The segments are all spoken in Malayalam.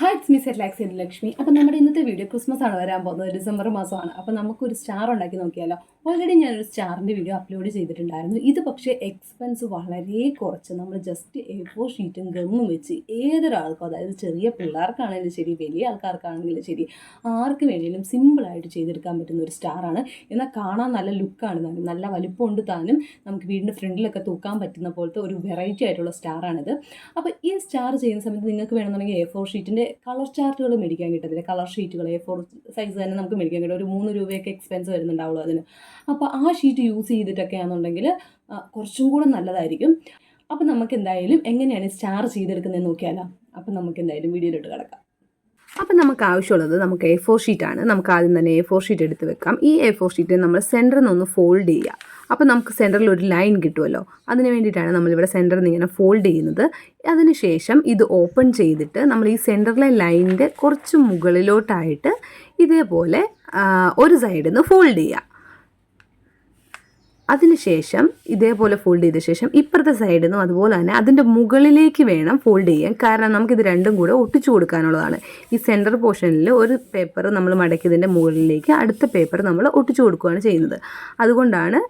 Hi it's miss at Lax's Lakshmi appam നമ്മുടെ ഇന്നത്തെ വീഡിയോ ക്രിസ്മസ് ആണ് വരാൻ പോകുന്നത്. ഡിസംബർ മാസമാണ്. അപ്പം നമുക്കൊരു സ്റ്റാർ ഉണ്ടാക്കി നോക്കിയാലോ? ഓൾറെഡി ഞാനൊരു സ്റ്റാറിന്റെ വീഡിയോ അപ്ലോഡ് ചെയ്തിട്ടുണ്ടായിരുന്നു. ഇത് പക്ഷേ എക്സ്പെൻസ് വളരെ കുറച്ച്. നമ്മൾ ജസ്റ്റ് എ ഷീറ്റും ഗമ്മും വെച്ച് ഏതൊരാൾക്കും അതായത് ചെറിയ പിള്ളേർക്കാണെങ്കിലും ശരി വലിയ ആൾക്കാർക്കാണെങ്കിലും ശരി ആർക്ക് വേണമെങ്കിലും സിമ്പിളായിട്ട് ചെയ്തെടുക്കാൻ പറ്റുന്ന ഒരു സ്റ്റാറാണ് എന്നാൽ കാണാൻ നല്ല ലുക്കാണ് താനും. നല്ല വലിപ്പമുണ്ട് താനും. നമുക്ക് വീടിന്റെ ഫ്രണ്ടിലൊക്കെ തൂക്കാൻ പറ്റുന്ന പോലത്തെ ഒരു വെറൈറ്റി ആയിട്ടുള്ള സ്റ്റാറാണിത് അപ്പോൾ ഈ സ്റ്റാർ ചെയ്യുന്ന സമയത്ത് നിങ്ങൾക്ക് വേണമെന്നുണ്ടെങ്കിൽ എ ഫോർ ഷീറ്റിന്റെ കളർ ചാർട്ടുകൾ മേടിക്കാൻ കിട്ടത്തില്ല. കളർ ഷീറ്റുകൾ എ ഫോർ സൈസ് തന്നെ നമുക്ക് മേടിക്കാൻ കിട്ടും. ഒരു മൂന്ന് രൂപയൊക്കെ എക്സ്പെൻസ് വരുന്നുണ്ടാവുള്ളൂ അതിന്. അപ്പോൾ ആ ഷീറ്റ് യൂസ് ചെയ്തിട്ടൊക്കെ ആണെന്നുണ്ടെങ്കിൽ കുറച്ചും കൂടെ നല്ലതായിരിക്കും. അപ്പോൾ നമുക്ക് എന്തായാലും എങ്ങനെയാണ് സ്റ്റാർ ചെയ്തെടുക്കുന്നത് നോക്കിയാലോ. അപ്പോൾ നമുക്ക് എന്തായാലും വീഡിയോയിലോട്ട് കിടക്കാം. അപ്പം നമുക്ക് ആവശ്യമുള്ളത് നമുക്ക് എ ഫോർ ഷീറ്റാണ് നമുക്ക് ആദ്യം തന്നെ എ ഫോർ ഷീറ്റ് എടുത്ത് വെക്കാം. ഈ എ ഫോർ ഷീറ്റ് നമ്മൾ സെന്ററിൽ നിന്ന് ഫോൾഡ് ചെയ്യുക. അപ്പോൾ നമുക്ക് സെന്ററിൽ ഒരു ലൈൻ കിട്ടുമല്ലോ അതിന് വേണ്ടിയിട്ടാണ് നമ്മളിവിടെ സെന്ററിൽ നിന്ന് ഇങ്ങനെ ഫോൾഡ് ചെയ്യുന്നത്. അതിനുശേഷം ഇത് ഓപ്പൺ ചെയ്തിട്ട് നമ്മൾ ഈ സെന്ററിലെ ലൈനിന്റെ കുറച്ച് മുകളിലോട്ടായിട്ട് ഇതേപോലെ ഒരു സൈഡിൽ നിന്ന് ഫോൾഡ് ചെയ്യുക. അതിനുശേഷം ഇതേപോലെ ഫോൾഡ് ചെയ്ത ശേഷം ഇപ്പുറത്തെ സൈഡിൽ നിന്നും അതുപോലെ തന്നെ അതിന്റെ മുകളിലേക്ക് വേണം ഫോൾഡ് ചെയ്യാൻ. കാരണം നമുക്കിത് രണ്ടും കൂടെ ഒട്ടിച്ചു കൊടുക്കാനുള്ളതാണ്. ഈ സെന്റർ പോർഷനിൽ ഒരു പേപ്പർ നമ്മൾ മടക്കിയതിന്റെ മുകളിലേക്ക് അടുത്ത പേപ്പർ നമ്മൾ ഒട്ടിച്ചു കൊടുക്കുകയാണ് ചെയ്യുന്നത്. അതുകൊണ്ടാണ്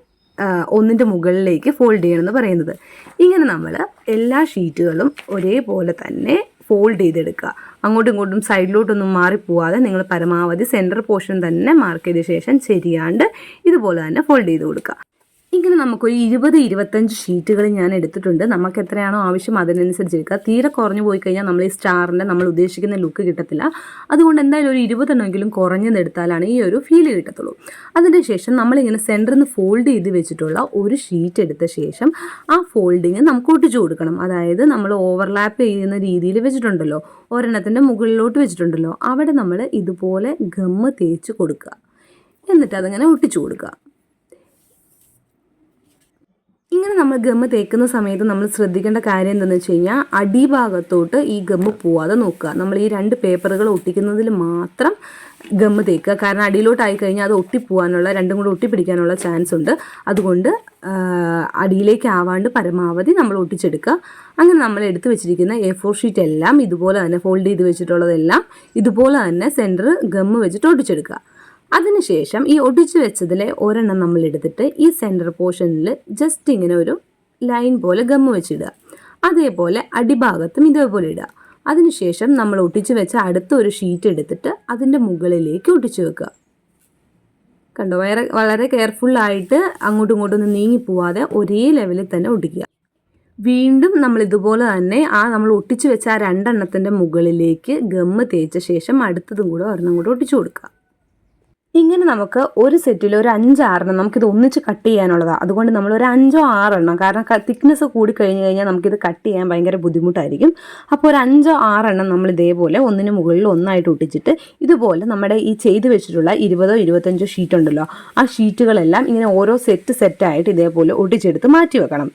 ഒന്നിന്റെ മുകളിലേക്ക് ഫോൾഡ് ചെയ്യണമെന്ന് പറയുന്നത്. ഇങ്ങനെ നമ്മൾ എല്ലാ ഷീറ്റുകളും ഒരേപോലെ തന്നെ ഫോൾഡ് ചെയ്തെടുക്കുക. അങ്ങോട്ടും ഇങ്ങോട്ടും സൈഡിലോട്ടൊന്നും മാറിപ്പോവാതെ നിങ്ങൾ പരമാവധി സെന്റർ പോർഷൻ തന്നെ മാർക്ക് ചെയ്ത ശേഷം ശരിയാണ്ട് ഇതുപോലെ തന്നെ ഫോൾഡ് ചെയ്ത് കൊടുക്കുക. ഇങ്ങനെ നമുക്കൊരു ഇരുപത് ഇരുപത്തഞ്ച് ഷീറ്റുകൾ ഞാൻ എടുത്തിട്ടുണ്ട്. നമുക്ക് എത്രയാണോ ആവശ്യം അതിനനുസരിച്ച് എടുക്കുക തീരെ കുറഞ്ഞു പോയി കഴിഞ്ഞാൽ നമ്മൾ ഈ സ്റ്റാറിന്റെ നമ്മൾ ഉദ്ദേശിക്കുന്ന ലുക്ക് കിട്ടത്തില്ല. അതുകൊണ്ട് എന്തായാലും ഒരു ഇരുപതെണ്ണമെങ്കിലും കുറഞ്ഞതെടുത്താലാണ് ഈ ഒരു ഫീൽ കിട്ടത്തുള്ളൂ. അതിന് ശേഷം നമ്മളിങ്ങനെ സെന്ററിൽ നിന്ന് ഫോൾഡ് ചെയ്ത് വെച്ചിട്ടുള്ള ഒരു ഷീറ്റ് എടുത്ത ശേഷം ആ ഫോൾഡിങ് നമുക്ക് ഒട്ടിച്ചു കൊടുക്കണം. അതായത് നമ്മൾ ഓവർലാപ്പ് ചെയ്യുന്ന രീതിയിൽ വെച്ചിട്ടുണ്ടല്ലോ. ഒരെണ്ണത്തിന്റെ മുകളിലോട്ട് വെച്ചിട്ടുണ്ടല്ലോ. അവിടെ നമ്മൾ ഇതുപോലെ ഗമ്മ് തേച്ച് കൊടുക്കുക. എന്നിട്ട് അതിങ്ങനെ ഒട്ടിച്ചു കൊടുക്കുക. നമ്മൾ ഗമ്മ് തേക്കുന്ന സമയത്ത് നമ്മൾ ശ്രദ്ധിക്കേണ്ട കാര്യം എന്താണെന്ന് വെച്ച് കഴിഞ്ഞാൽ അടിഭാഗത്തോട്ട് ഈ ഗമ്മ് പോവാതെ നോക്കുക. നമ്മൾ ഈ രണ്ട് പേപ്പറുകൾ ഒട്ടിക്കുന്നതിൽ മാത്രം ഗമ്മ് തേക്കുക. കാരണം അടിയിലോട്ടായി കഴിഞ്ഞാൽ അത് ഒട്ടിപ്പോവാനുള്ള രണ്ടും കൂടെ ഒട്ടിപ്പിടിക്കാനുള്ള ചാൻസ് ഉണ്ട്. അതുകൊണ്ട് അടിയിലേക്ക് ആവാണ്ട് പരമാവധി നമ്മൾ ഒട്ടിച്ചെടുക്കുക. അങ്ങനെ നമ്മൾ എടുത്തു വെച്ചിരിക്കുന്ന എ ഫോർ ഷീറ്റ് എല്ലാം ഇതുപോലെ തന്നെ ഫോൾഡ് ചെയ്ത് വെച്ചിട്ടുള്ളതെല്ലാം ഇതുപോലെ തന്നെ സെന്റർ ഗമ്മ് വെച്ചിട്ട് ഒട്ടിച്ചെടുക്കുക. അതിനുശേഷം ഈ ഒടിച്ചു വെച്ചതിലെ ഒരെണ്ണം നമ്മൾ എടുത്തിട്ട് ഈ സെന്റർ പോർഷനിൽ ജസ്റ്റ് ഇങ്ങനെ ഒരു ലൈൻ പോലെ ഗമ്മ് വെച്ചിടുക. അതേപോലെ അടിഭാഗത്തും ഇതേപോലെ ഇടുക. അതിനുശേഷം നമ്മൾ ഒട്ടിച്ചു വെച്ച അടുത്ത ഒരു ഷീറ്റ് എടുത്തിട്ട് അതിന്റെ മുകളിലേക്ക് ഒട്ടിച്ചു വെക്കുക. കണ്ടോ? വളരെ വളരെ കെയർഫുള്ളായിട്ട് അങ്ങോട്ടും ഇങ്ങോട്ടും ഒന്നും നീങ്ങിപ്പോവാതെ ഒരേ ലെവലിൽ തന്നെ ഒട്ടിക്കുക വീണ്ടും നമ്മൾ ഇതുപോലെ തന്നെ ആ നമ്മൾ ഒട്ടിച്ചു വെച്ച ആ രണ്ടെണ്ണത്തിന്റെ മുകളിലേക്ക് ഗമ്മ് തേച്ച ശേഷം അടുത്തതും കൂടെ ഒരെണ്ണം കൂടെ ഒട്ടിച്ചു കൊടുക്കുക. ഇങ്ങനെ നമുക്ക് ഒരു സെറ്റിൽ ഒരു അഞ്ചാറെണ്ണം നമുക്കിത് ഒന്നിച്ച് കട്ട് ചെയ്യാനുള്ളതാണ് അതുകൊണ്ട് നമ്മൾ ഒരു അഞ്ചോ ആറെണ്ണം കാരണം തിക്നെസ് കൂടി കഴിഞ്ഞ് കഴിഞ്ഞാൽ നമുക്കിത് കട്ട് ചെയ്യാൻ ഭയങ്കര ബുദ്ധിമുട്ടായിരിക്കും. അപ്പോൾ ഒരു അഞ്ചോ ആറെണ്ണം നമ്മൾ ഇതേപോലെ ഒന്നിന് മുകളിൽ ഒന്നായിട്ട് ഒട്ടിച്ചിട്ട് ഇതുപോലെ നമ്മുടെ ഈ ചെയ്ത് വെച്ചിട്ടുള്ള ഇരുപതോ ഇരുപത്തഞ്ചോ ഷീറ്റ് ഉണ്ടല്ലോ ആ ഷീറ്റുകളെല്ലാം ഇങ്ങനെ ഓരോ സെറ്റ് സെറ്റായിട്ട് ഇതേപോലെ ഒട്ടിച്ചെടുത്ത് മാറ്റി വെക്കണം.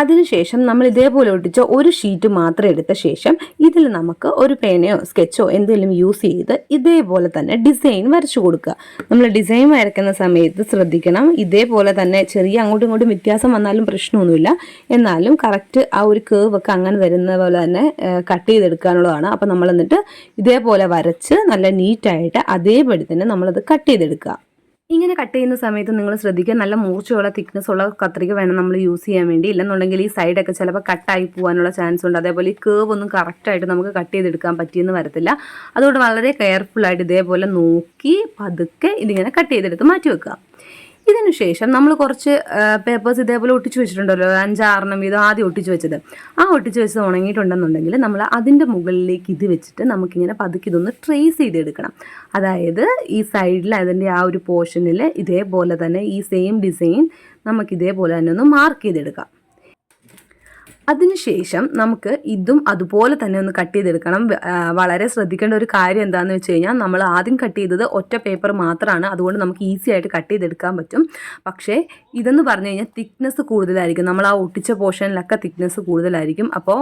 അതിനുശേഷം നമ്മൾ ഇതേപോലെ ഒട്ടിച്ച ഒരു ഷീറ്റ് മാത്രം എടുത്ത ശേഷം ഇതിൽ നമുക്ക് ഒരു പേനയോ സ്കെച്ചോ എന്തെങ്കിലും യൂസ് ചെയ്ത് ഇതേപോലെ തന്നെ ഡിസൈൻ വരച്ചു കൊടുക്കുക. നമ്മൾ ഡിസൈൻ വരയ്ക്കുന്ന സമയത്ത് ശ്രദ്ധിക്കണം ഇതേപോലെ തന്നെ ചെറിയ അങ്ങോട്ടും ഇങ്ങോട്ടും വ്യത്യാസം വന്നാലും പ്രശ്നമൊന്നുമില്ല. എന്നാലും കറക്റ്റ് ആ ഒരു കേവ് ഒക്കെ അങ്ങനെ വരുന്ന പോലെ തന്നെ കട്ട് ചെയ്തെടുക്കാനുള്ളതാണ്. അപ്പോൾ നമ്മൾ എന്നിട്ട് ഇതേപോലെ വരച്ച് നല്ല നീറ്റായിട്ട് അതേപടി തന്നെ നമ്മളത് കട്ട് ചെയ്തെടുക്കുക. ഇങ്ങനെ കട്ട് ചെയ്യുന്ന സമയത്ത് നിങ്ങൾ ശ്രദ്ധിക്കുക. നല്ല മൂർച്ചയുള്ള തിക്നെസ് ഉള്ള കത്രിക വേണം നമ്മൾ യൂസ് ചെയ്യാൻ വേണ്ടി. ഇല്ലെന്നുണ്ടെങ്കിൽ ഈ സൈഡൊക്കെ ചിലപ്പോൾ കട്ടായി പോകാനുള്ള ചാൻസ് ഉണ്ട്. അതേപോലെ ഈ കേവ് ഒന്നും കറക്റ്റായിട്ട് നമുക്ക് കട്ട് ചെയ്തെടുക്കാൻ പറ്റിയെന്ന് വരത്തില്ല. അതുകൊണ്ട് വളരെ കെയർഫുൾ ആയിട്ട് ഇതേപോലെ നോക്കി പതുക്കെ ഇതിങ്ങനെ കട്ട് ചെയ്തെടുത്ത് മാറ്റി വെക്കുക ഇതിനുശേഷം നമ്മൾ കുറച്ച് പേപ്പേഴ്സ് ഇതേപോലെ ഒട്ടിച്ച് വെച്ചിട്ടുണ്ടല്ലോ. അഞ്ചാറെണ്ണം വീതം ആദ്യം ഒട്ടിച്ച് വെച്ചത്. ആ ഒട്ടിച്ച് വെച്ചത് ഉണങ്ങിയിട്ടുണ്ടെന്നുണ്ടെങ്കിൽ നമ്മൾ അതിന്റെ മുകളിലേക്ക് ഇത് വെച്ചിട്ട് നമുക്കിങ്ങനെ പതുക്കെ ഇതൊന്ന് ട്രേസ് ചെയ്തെടുക്കണം. അതായത് ഈ സൈഡിൽ അതിന്റെ ആ ഒരു പോർഷനിൽ ഇതേപോലെ തന്നെ ഈ സെയിം ഡിസൈൻ നമുക്ക് ഇതേപോലെ തന്നെ ഒന്ന് മാർക്ക് ചെയ്തെടുക്കാം. അതിനുശേഷം നമുക്ക് ഇതും അതുപോലെ തന്നെ ഒന്ന് കട്ട് ചെയ്തെടുക്കണം. വളരെ ശ്രദ്ധിക്കേണ്ട ഒരു കാര്യം എന്താണെന്ന് വെച്ച് കഴിഞ്ഞാൽ നമ്മൾ ആദ്യം കട്ട് ചെയ്തത് ഒറ്റ പേപ്പർ മാത്രമാണ് അതുകൊണ്ട് നമുക്ക് ഈസി ആയിട്ട് കട്ട് ചെയ്തെടുക്കാൻ പറ്റും. പക്ഷേ ഇതെന്ന് പറഞ്ഞു കഴിഞ്ഞാൽ തിക്നെസ് കൂടുതലായിരിക്കും. നമ്മൾ ആ ഒട്ടിച്ച പോർഷനിലൊക്കെ തിക്നെസ് കൂടുതലായിരിക്കും. അപ്പോൾ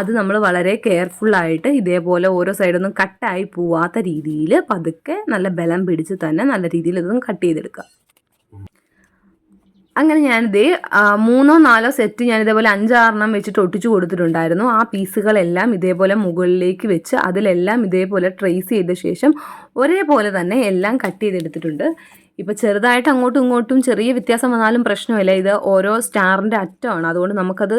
അത് നമ്മൾ വളരെ കെയർഫുള്ളായിട്ട് ഇതേപോലെ ഓരോ സൈഡൊന്നും കട്ടായി പോവാത്ത രീതിയിൽ പതുക്കെ നല്ല ബലം പിടിച്ച് തന്നെ നല്ല രീതിയിൽ ഇതൊന്നും കട്ട് ചെയ്തെടുക്കുക. അങ്ങനെ ഞാനിതേ മൂന്നോ നാലോ സെറ്റ് ഞാൻ ഇതേപോലെ അഞ്ചാറെണ്ണം വെച്ചിട്ട് ഒട്ടിച്ചു കൊടുത്തിട്ടുണ്ടായിരുന്നു. ആ പീസുകളെല്ലാം ഇതേപോലെ മുകളിലേക്ക് വെച്ച് അതിലെല്ലാം ഇതേപോലെ ട്രേസ് ചെയ്ത ശേഷം ഒരേപോലെ തന്നെ എല്ലാം കട്ട് ചെയ്തെടുത്തിട്ടുണ്ട്. ഇപ്പോൾ ചെറുതായിട്ട് അങ്ങോട്ടും ഇങ്ങോട്ടും ചെറിയ വ്യത്യാസം വന്നാലും പ്രശ്നമില്ല. ഇത് ഓരോ സ്റ്റാറിന്റെ അറ്റമാണ്. അതുകൊണ്ട് നമുക്കത്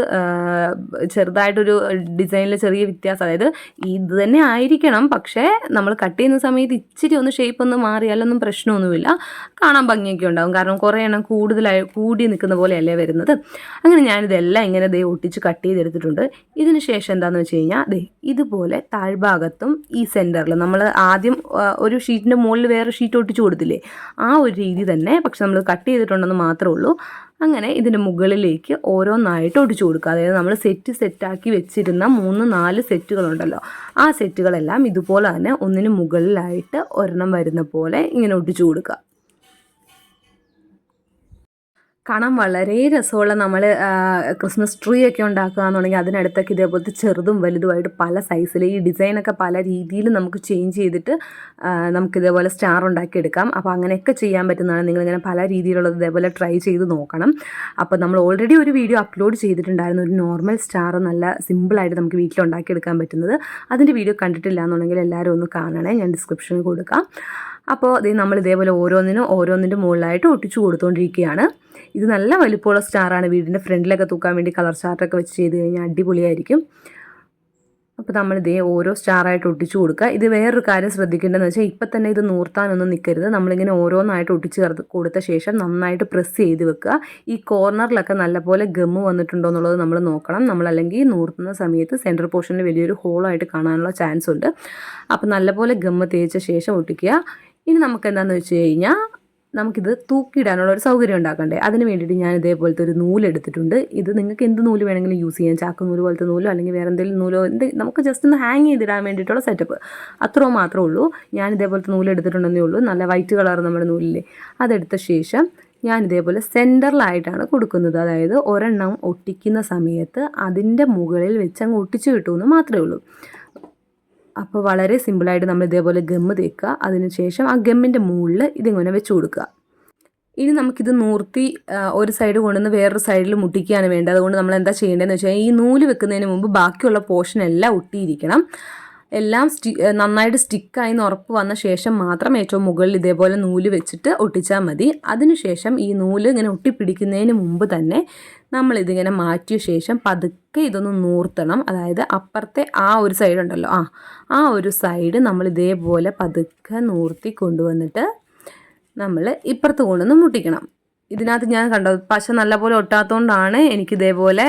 ചെറുതായിട്ടൊരു ഡിസൈനിൽ ചെറിയ വ്യത്യാസം. അതായത് ഇത് തന്നെ ആയിരിക്കണം പക്ഷേ നമ്മൾ കട്ട് ചെയ്യുന്ന സമയത്ത് ഇച്ചിരി ഒന്ന് ഷേപ്പ് ഒന്ന് മാറിയാലൊന്നും പ്രശ്നമൊന്നുമില്ല. കാണാൻ ഭംഗിയൊക്കെ ഉണ്ടാവും. കാരണം കുറേ എണ്ണം കൂടുതലായി കൂടി നിൽക്കുന്ന പോലെയല്ലേ വരുന്നത്. അങ്ങനെ ഞാനിതെല്ലാം ഇങ്ങനെ ദേ ഒട്ടിച്ച് കട്ട് ചെയ്തെടുത്തിട്ടുണ്ട്. ഇതിന് ശേഷം എന്താണെന്ന് വെച്ച് കഴിഞ്ഞാൽ ദേ ഇതുപോലെ താഴ്ഭാഗത്തും ഈ സെന്ററിൽ നമ്മൾ ആദ്യം ഒരു ഷീറ്റിന്റെ മുകളിൽ വേറെ ഷീറ്റ് ഒട്ടിച്ച് കൊടുത്തില്ലേ ആ ഒരു രീതി തന്നെ പക്ഷെ നമ്മൾ കട്ട് ചെയ്തിട്ടുണ്ടെന്ന് മാത്രമേ ഉള്ളൂ. അങ്ങനെ ഇതിന്റെ മുകളിലേക്ക് ഓരോന്നായിട്ട് ഒടിച്ചു കൊടുക്കുക. അതായത് നമ്മൾ സെറ്റ് സെറ്റാക്കി വെച്ചിരുന്ന മൂന്ന് നാല് സെറ്റുകളുണ്ടല്ലോ ആ സെറ്റുകളെല്ലാം ഇതുപോലെ തന്നെ ഒന്നിന് മുകളിലായിട്ട് ഒരെണ്ണം വരുന്ന പോലെ ഇങ്ങനെ ഒടിച്ചു കൊടുക്കുക. കാണാൻ വളരെ രസമുള്ള നമ്മൾ ക്രിസ്മസ് ട്രീ ഒക്കെ ഉണ്ടാക്കുക എന്നുണ്ടെങ്കിൽ അതിനടുത്തൊക്കെ ഇതേപോലത്തെ ചെറുതും വലുതുമായിട്ട് പല സൈസിൽ ഈ ഡിസൈനൊക്കെ പല രീതിയിൽ നമുക്ക് ചേഞ്ച് ചെയ്തിട്ട് നമുക്ക് ഇതേപോലെ സ്റ്റാർ ഉണ്ടാക്കിയെടുക്കാം അപ്പോൾ അങ്ങനെയൊക്കെ ചെയ്യാൻ പറ്റുന്നതാണ്. നിങ്ങളിങ്ങനെ പല രീതിയിലുള്ളത് ഇതേപോലെ ട്രൈ ചെയ്ത് നോക്കണം. അപ്പോൾ നമ്മൾ ഓൾറെഡി ഒരു വീഡിയോ അപ്ലോഡ് ചെയ്തിട്ടുണ്ടായിരുന്നു. ഒരു നോർമൽ സ്റ്റാർ നല്ല സിമ്പിളായിട്ട് നമുക്ക് വീട്ടിൽ ഉണ്ടാക്കിയെടുക്കാൻ പറ്റുന്നത്. അതിന്റെ വീഡിയോ കണ്ടിട്ടില്ല എന്നുണ്ടെങ്കിൽ എല്ലാവരും ഒന്ന് കാണണേ. ഞാൻ ഡിസ്ക്രിപ്ഷനിൽ കൊടുക്കാം. അപ്പോൾ ഇത് നമ്മൾ ഇതേപോലെ ഓരോന്നിനും ഓരോന്നിന്റെ മുകളിലായിട്ട് ഒട്ടിച്ചു കൊടുത്തുകൊണ്ടിരിക്കുകയാണ് ഇത് നല്ല വലിപ്പമുള്ള സ്റ്റാറാണ്. വീടിന്റെ ഫ്രണ്ടിലൊക്കെ തൂക്കാൻ വേണ്ടി കളർ ചാർട്ടൊക്കെ വെച്ച് ചെയ്ത് കഴിഞ്ഞാൽ അടിപൊളിയായിരിക്കും. അപ്പോൾ നമ്മൾ ഇതേ ഓരോ സ്റ്റാറായിട്ട് ഒട്ടിച്ചു കൊടുക്കുക. ഇത് വേറൊരു കാര്യം ശ്രദ്ധിക്കേണ്ടതെന്ന് വെച്ചാൽ ഇപ്പം തന്നെ ഇത് നൂർത്താനൊന്നും നിൽക്കരുത്. നമ്മളിങ്ങനെ ഓരോന്നായിട്ട് ഒട്ടിച്ച് കൊടുത്ത ശേഷം നന്നായിട്ട് പ്രസ് ചെയ്ത് വെക്കുക. ഈ കോർണറിലൊക്കെ നല്ലപോലെ ഗമ്മ് വന്നിട്ടുണ്ടോ എന്നുള്ളത് നമ്മൾ നോക്കണം. നമ്മൾ അല്ലെങ്കിൽ നൂർത്തുന്ന സമയത്ത് സെന്റർ പോർഷനിൽ വലിയൊരു ഹോളായിട്ട് കാണാനുള്ള ചാൻസ് ഉണ്ട് അപ്പോൾ നല്ലപോലെ ഗമ്മ് തേച്ച ശേഷം ഒട്ടിക്കുക. ഇനി നമുക്ക് എന്താണെന്ന് വെച്ച് കഴിഞ്ഞാൽ നമുക്കിത് തൂക്കിയിടാനുള്ള ഒരു സൗകര്യം ഉണ്ടാക്കണ്ടേ? അതിന് വേണ്ടിയിട്ട് ഞാൻ ഇതേപോലത്തെ ഒരു നൂൽ എടുത്തിട്ടുണ്ട്. ഇത് നിങ്ങൾക്ക് എന്ത് നൂൽ വേണമെങ്കിലും യൂസ് ചെയ്യാം. ചാക്ക് നൂൽ പോലത്തെ നൂലോ അല്ലെങ്കിൽ വേറെ എന്തെങ്കിലും നൂലോ എന്ത് നമുക്ക് ജസ്റ്റ് ഒന്ന് ഹാങ് ചെയ്തിടാൻ വേണ്ടിയിട്ടുള്ള സെറ്റപ്പ് അത്രയോ മാത്രമേ ഉള്ളൂ. ഞാൻ ഇതേപോലത്തെ നൂൽ എടുത്തിട്ടുണ്ടെന്നേ ഉള്ളൂ. നല്ല വൈറ്റ് കളർ നമ്മുടെ നൂലില്ലേ? അതെടുത്ത ശേഷം ഞാൻ ഇതേപോലെ സെന്ററിലായിട്ടാണ് കൊടുക്കുന്നത്. അതായത് ഒരെണ്ണം ഒട്ടിക്കുന്ന സമയത്ത് അതിന്റെ മുകളിൽ വെച്ച് അങ്ങ് ഒട്ടിച്ചു കിട്ടുമെന്ന് മാത്രമേ ഉള്ളൂ. അപ്പോൾ വളരെ സിമ്പിളായിട്ട് നമ്മൾ ഇതേപോലെ ഗമ്മ് തേക്കുക. അതിനുശേഷം ആ ഗമ്മിന്റെ മുകളിൽ ഇതിങ്ങനെ വെച്ച് കൊടുക്കുക. ഇനി നമുക്കിത് നൂർത്തി ഒരു സൈഡ് കൊണ്ടുവന്ന് വേറൊരു സൈഡിൽ മുട്ടിക്കുകയാണ് വേണ്ടത്. അതുകൊണ്ട് നമ്മൾ എന്താ ചെയ്യേണ്ടതെന്ന് വെച്ചാൽ ഈ നൂൽ വെക്കുന്നതിന് മുമ്പ് ബാക്കിയുള്ള പോർഷൻ എല്ലാം ഒട്ടിയിരിക്കണം. എല്ലാം സ്റ്റി നന്നായിട്ട് സ്റ്റിക്കായി എന്ന് ഉറപ്പ് വന്ന ശേഷം മാത്രം ഏറ്റവും മുകളിൽ ഇതേപോലെ നൂൽ വെച്ചിട്ട് ഒട്ടിച്ചാൽ മതി. അതിനുശേഷം ഈ നൂൽ ഇങ്ങനെ ഒട്ടിപ്പിടിക്കുന്നതിന് മുമ്പ് തന്നെ നമ്മളിതിങ്ങനെ മാറ്റിയ ശേഷം പതുക്കെ ഇതൊന്ന് നൂർത്തണം. അതായത് അപ്പുറത്തെ ആ ഒരു സൈഡ് ഉണ്ടല്ലോ ആ ആ ഒരു സൈഡ് നമ്മൾ ഇതേപോലെ പതുക്കെ നൂർത്തി കൊണ്ടുവന്നിട്ട് നമ്മൾ ഇപ്പുറത്ത് കൊണ്ടുവന്ന് മുട്ടിക്കണം. ഇതിനകത്ത് ഞാൻ കണ്ടോ പശ നല്ലപോലെ ഒട്ടാത്തതുകൊണ്ടാണ് എനിക്ക് ഇതേപോലെ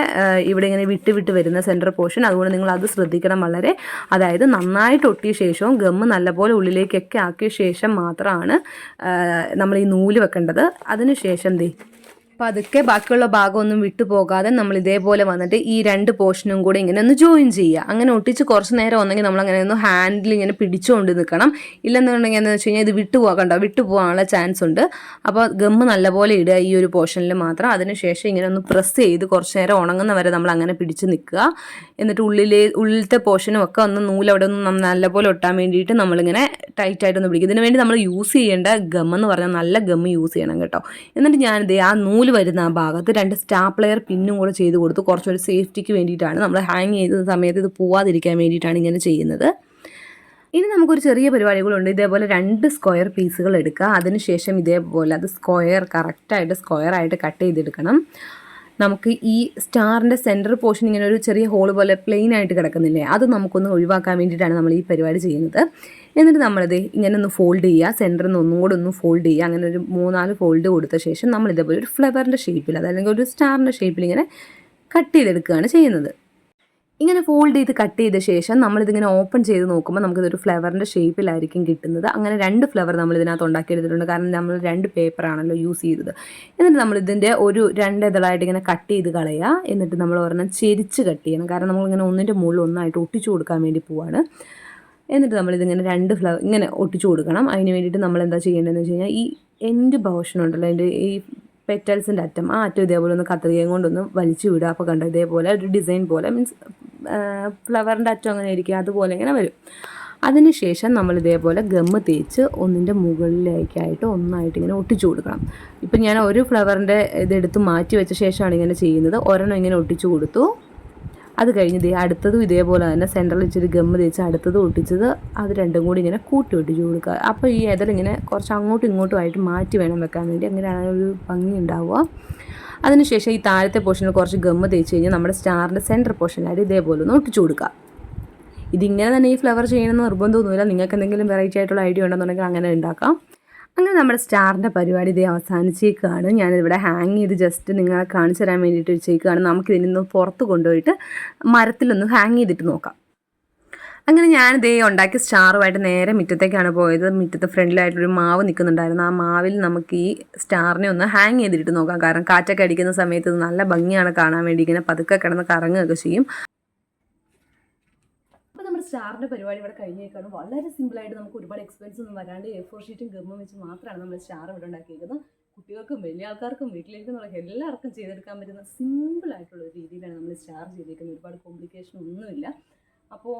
ഇവിടെ ഇങ്ങനെ വിട്ട് വിട്ട് വരുന്ന സെന്റർ പോർഷൻ അതുകൊണ്ട് നിങ്ങൾ അത് ശ്രദ്ധിക്കണം വളരെ. അതായത് നന്നായിട്ട് ഒട്ടിയ ശേഷവും ഗമ്മ് നല്ലപോലെ ഉള്ളിലേക്കൊക്കെ ആക്കിയ ശേഷം മാത്രമാണ് നമ്മൾ ഈ നൂൽ വെക്കേണ്ടത്. അതിനുശേഷം ദേ പതുക്കെ ബാക്കിയുള്ള ഭാഗമൊന്നും വിട്ടു പോകാതെ നമ്മൾ ഇതേപോലെ വന്നിട്ട് ഈ രണ്ട് പോർഷനും കൂടെ ഇങ്ങനെ ഒന്ന് ജോയിൻ ചെയ്യുക. അങ്ങനെ ഒട്ടിച്ച് കുറച്ച് നേരം ഒന്നെങ്കിൽ നമ്മൾ അങ്ങനെ ഒന്ന് ഹാൻഡിൽ ഇങ്ങനെ പിടിച്ചുകൊണ്ട് നിൽക്കണം. ഇല്ലെന്നുണ്ടെങ്കിൽ എന്താണെന്ന് വെച്ച് കഴിഞ്ഞാൽ ഇത് വിട്ടു പോകണ്ട. വിട്ടു പോകാനുള്ള ചാൻസ് ഉണ്ട്. അപ്പോൾ ഗമ്മ് നല്ലപോലെ ഇടുക ഈ ഒരു പോർഷനിൽ മാത്രം. അതിനുശേഷം ഇങ്ങനെ ഒന്ന് പ്രസ് ചെയ്ത് കുറച്ച് നേരം ഉണങ്ങുന്ന വരെ നമ്മൾ അങ്ങനെ പിടിച്ച് നിൽക്കുക. എന്നിട്ട് ഉള്ളിലെ ഉള്ളിലത്തെ പോർഷനും ഒക്കെ ഒന്ന് നൂലവിടെ ഒന്ന് നല്ലപോലെ ഒട്ടാൻ വേണ്ടിയിട്ട് നമ്മളിങ്ങനെ ടൈറ്റായിട്ടൊന്ന് പിടിക്കും. ഇതിന് വേണ്ടി നമ്മൾ യൂസ് ചെയ്യേണ്ട ഗം എന്ന് പറഞ്ഞാൽ നല്ല ഗം യൂസ് ചെയ്യണം കേട്ടോ. എന്നിട്ട് ഞാനിത് ആ നൂൽ വരുന്ന ആ ഭാഗത്ത് രണ്ട് സ്റ്റാപ്ലെയർ പിന്നും കൂടെ ചെയ്ത് കൊടുത്ത് കുറച്ചൊരു സേഫ്റ്റിക്ക് വേണ്ടിയിട്ടാണ് നമ്മൾ ഹാങ് ചെയ്ത സമയത്ത് ഇത് പോവാതിരിക്കാൻ വേണ്ടിയിട്ടാണ് ഇങ്ങനെ ചെയ്യുന്നത്. ഇനി നമുക്കൊരു ചെറിയ പരിപാടികളുണ്ട് ഇതേപോലെ രണ്ട് സ്ക്വയർ പീസുകൾ എടുക്കുക. അതിനുശേഷം ഇതേപോലെ അത് സ്ക്വയർ കറക്റ്റായിട്ട് സ്ക്വയർ ആയിട്ട് കട്ട് ചെയ്തെടുക്കണം. നമുക്ക് ഈ സ്റ്റാറിന്റെ സെന്റർ പോർഷൻ ഇങ്ങനെ ഒരു ചെറിയ ഹോൾ പോലെ പ്ലെയിൻ ആയിട്ട് കിടക്കുന്നില്ലേ? അത് നമുക്കൊന്ന് ഒഴിവാക്കാൻ വേണ്ടിയിട്ടാണ് നമ്മൾ ഈ പരിപാടി ചെയ്യുന്നത്. എന്നിട്ട് നമ്മളിത് ഇങ്ങനെ ഒന്ന് ഫോൾഡ് ചെയ്യുക. സെന്ററിൽ നിന്ന് ഒന്നും കൂടെ ഒന്ന് ഫോൾഡ് ചെയ്യുക. അങ്ങനെ ഒരു മൂന്നാൽ ഫോൾഡ് കൊടുത്ത ശേഷം നമ്മൾ ഇതേപോലെ ഒരു ഫ്ലവറിന്റെ ഷേപ്പിൽ അതല്ലെങ്കിൽ ഒരു സ്റ്റാറിന്റെ ഷേപ്പിൽ ഇങ്ങനെ കട്ട് ചെയ്തെടുക്കുകയാണ് ചെയ്യുന്നത്. ഇങ്ങനെ ഫോൾഡ് ചെയ്ത് കട്ട് ചെയ്ത ശേഷം നമ്മളിതിങ്ങനെ ഓപ്പൺ ചെയ്ത് നോക്കുമ്പോൾ നമുക്കിതൊരു ഫ്ലവറിന്റെ ഷേപ്പിലായിരിക്കും കിട്ടുന്നത്. അങ്ങനെ രണ്ട് ഫ്ലവർ നമ്മൾ ഇതിനകത്ത് ഉണ്ടാക്കിയെടുത്തിട്ടുണ്ട്. കാരണം നമ്മൾ രണ്ട് പേപ്പറാണല്ലോ യൂസ് ചെയ്തത്. എന്നിട്ട് നമ്മൾ ഇതിന്റെ ഒരു രണ്ട് ഇതളായിട്ട് ഇങ്ങനെ കട്ട് ചെയ്ത് കളയുക. എന്നിട്ട് നമ്മൾ ഒരെണ്ണം ചെരിച്ച് കട്ട് ചെയ്യണം. കാരണം നമ്മളിങ്ങനെ ഒന്നിന്റെ മുകളിൽ ഒന്നായിട്ട് ഒട്ടിച്ചു കൊടുക്കാൻ വേണ്ടി പോവാണ്. എന്നിട്ട് നമ്മളിതിങ്ങനെ രണ്ട് ഫ്ലവർ ഇങ്ങനെ ഒട്ടിച്ചു കൊടുക്കണം. അതിന് വേണ്ടിയിട്ട് നമ്മൾ എന്താ ചെയ്യേണ്ടതെന്ന് വെച്ച് കഴിഞ്ഞാൽ ഈ എൻഡ് പോർഷൻ ഉണ്ടല്ലോ അതിന്റെ ഈ പെറ്റൽസിന്റെ അറ്റം ആ അറ്റം ഇതേപോലെ ഒന്ന് കത്രികയും കൊണ്ടൊന്ന് വലിച്ചു വിടുക. അപ്പോൾ കണ്ടോ ഇതേപോലെ ഒരു ഡിസൈൻ പോലെ മീൻസ് ഫ്ലവറിന്റെ അറ്റം അങ്ങനെ ഇരിക്കുക അതുപോലെ ഇങ്ങനെ വരും. അതിനുശേഷം നമ്മൾ ഇതേപോലെ ഗമ്മ് തേച്ച് ഒന്നിന്റെ മുകളിലേക്കായിട്ട് ഒന്നായിട്ട് ഇങ്ങനെ ഒട്ടിച്ചു കൊടുക്കണം. ഇപ്പം ഞാൻ ഒരു ഫ്ലവറിന്റെ ഇതെടുത്ത് മാറ്റി വെച്ച ശേഷമാണ് ഇങ്ങനെ ചെയ്യുന്നത്. ഒരെണ്ണം ഇങ്ങനെ ഒട്ടിച്ചു കൊടുത്തു. അത് കഴിഞ്ഞ് ദേ അടുത്തതും ഇതേപോലെ തന്നെ സെന്ററിൽ ഇച്ചിരി ഗമ്മ് തേച്ച് അടുത്തത് ഒട്ടിച്ചത് അത് രണ്ടും കൂടി ഇങ്ങനെ കൂട്ടി ഒട്ടിച്ച് കൊടുക്കുക. അപ്പോൾ ഈ ഇതളിങ്ങനെ കുറച്ച് അങ്ങോട്ടും ഇങ്ങോട്ടും ആയിട്ട് മാറ്റി വേണം വെക്കാൻ വേണ്ടി. അങ്ങനെയാണ് ഒരു ഭംഗി ഉണ്ടാവുക. അതിനുശേഷം ഈ താഴത്തെ പോർഷനിൽ കുറച്ച് ഗമ്മ് തേച്ച് കഴിഞ്ഞാൽ നമ്മുടെ സ്റ്റാറിന്റെ സെന്റർ പോർഷനിലായിട്ട് ഇതേപോലെ ഒന്ന് ഒട്ടിച്ചു കൊടുക്കുക. ഇതിങ്ങനെ തന്നെ ഈ ഫ്ലവർ ചെയ്യണമെന്ന് നിർബന്ധമൊന്നുമില്ല. നിങ്ങൾക്ക് എന്തെങ്കിലും വെറൈറ്റി ആയിട്ടുള്ള ഐഡിയ ഉണ്ടെന്നുണ്ടെങ്കിൽ അങ്ങനെ ഉണ്ടാക്കാം. അങ്ങനെ നമ്മുടെ സ്റ്റാറിന്റെ പരിപാടി ഇതേ അവസാനിച്ചേക്കാണ്. ഞാനിവിടെ ഹാങ് ചെയ്ത് ജസ്റ്റ് നിങ്ങളെ കാണിച്ചു തരാൻ വേണ്ടിയിട്ട് വെച്ചേക്കാണ്. നമുക്ക് ഇതിനൊന്ന് പുറത്ത് കൊണ്ടുപോയിട്ട് മരത്തിലൊന്ന് ഹാങ് ചെയ്തിട്ട് നോക്കാം. അങ്ങനെ ഞാൻ ദേ ഉണ്ടാക്കി സ്റ്റാറുമായിട്ട് നേരെ മുറ്റത്തേക്കാണ് പോയത്. മുറ്റത്ത് ഫ്രണ്ടിലായിട്ടൊരു മാവ് നിൽക്കുന്നുണ്ടായിരുന്നു. ആ മാവിൽ നമുക്ക് ഈ സ്റ്റാറിനെ ഒന്ന് ഹാങ് ചെയ്തിട്ട് നോക്കാം. കാരണം കാറ്റൊക്കെ അടിക്കുന്ന സമയത്ത് നല്ല ഭംഗിയാണ് കാണാൻ വേണ്ടി ഇങ്ങനെ പതുക്കെ കിടന്ന് കറങ്ങുകയൊക്കെ ചെയ്യും. അപ്പോൾ സ്റ്റാറിന്റെ പരിപാടി ഇവിടെ കഴിഞ്ഞേക്കാണ്. വളരെ സിമ്പിളായിട്ട് നമുക്ക് ഒരുപാട് എക്സ്പെൻസ് ഒന്നും വരാണ്ട് എ ഫോർ ഷീറ്റും ഗമ്മും വെച്ച് മാത്രമാണ് നമ്മൾ സ്റ്റാർ ഇവിടെ ഉണ്ടാക്കിയിരിക്കുന്നത് കുട്ടികൾക്കും വലിയ ആൾക്കാർക്കും വീട്ടിലിരിക്കുന്ന എല്ലാവർക്കും ചെയ്തെടുക്കാൻ പറ്റുന്ന സിമ്പിൾ ആയിട്ടുള്ള ഒരു രീതിയിലാണ് നമ്മൾ സ്റ്റാർ ചെയ്തിരിക്കുന്നത് ഒരുപാട് കോംപ്ലിക്കേഷൻ ഒന്നുമില്ല. അപ്പോൾ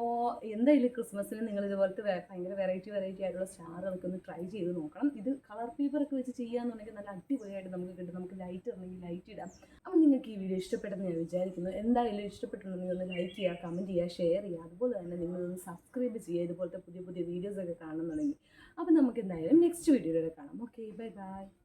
എന്തായാലും ക്രിസ്മസിന് നിങ്ങൾ ഇതുപോലത്തെ ഭയങ്കര വെറൈറ്റി വെറൈറ്റി ആയിട്ടുള്ള സ്റ്റാറുകളൊക്കെ ഒന്ന് ട്രൈ ചെയ്ത് നോക്കണം. ഇത് കളർ പേപ്പറൊക്കെ വെച്ച് ചെയ്യാന്നുണ്ടെങ്കിൽ നല്ല അടിപൊളിയായിട്ട് നമുക്ക് കിട്ടും. നമുക്ക് ലൈറ്റ് ഇറങ്ങി ലൈറ്റ് ഇടാം. അപ്പോൾ നിങ്ങൾക്ക് ഈ വീഡിയോ ഇഷ്ടപ്പെട്ടെന്ന് ഞാൻ വിചാരിക്കുന്നു. എന്തായാലും ഇഷ്ടപ്പെട്ടിട്ടുണ്ടെങ്കിൽ ഒന്ന് ലൈക്ക് ചെയ്യുക കമന്റ് ചെയ്യുക ഷെയർ ചെയ്യുക. അതുപോലെ തന്നെ നിങ്ങളൊന്ന് സബ്സ്ക്രൈബ് ചെയ്യുക ഇതുപോലത്തെ പുതിയ പുതിയ വീഡിയോസൊക്കെ കാണുന്നുണ്ടെങ്കിൽ. അപ്പോൾ നമുക്ക് എന്തായാലും നെക്സ്റ്റ് വീഡിയോയിലൂടെ കാണാം. Okay bye bye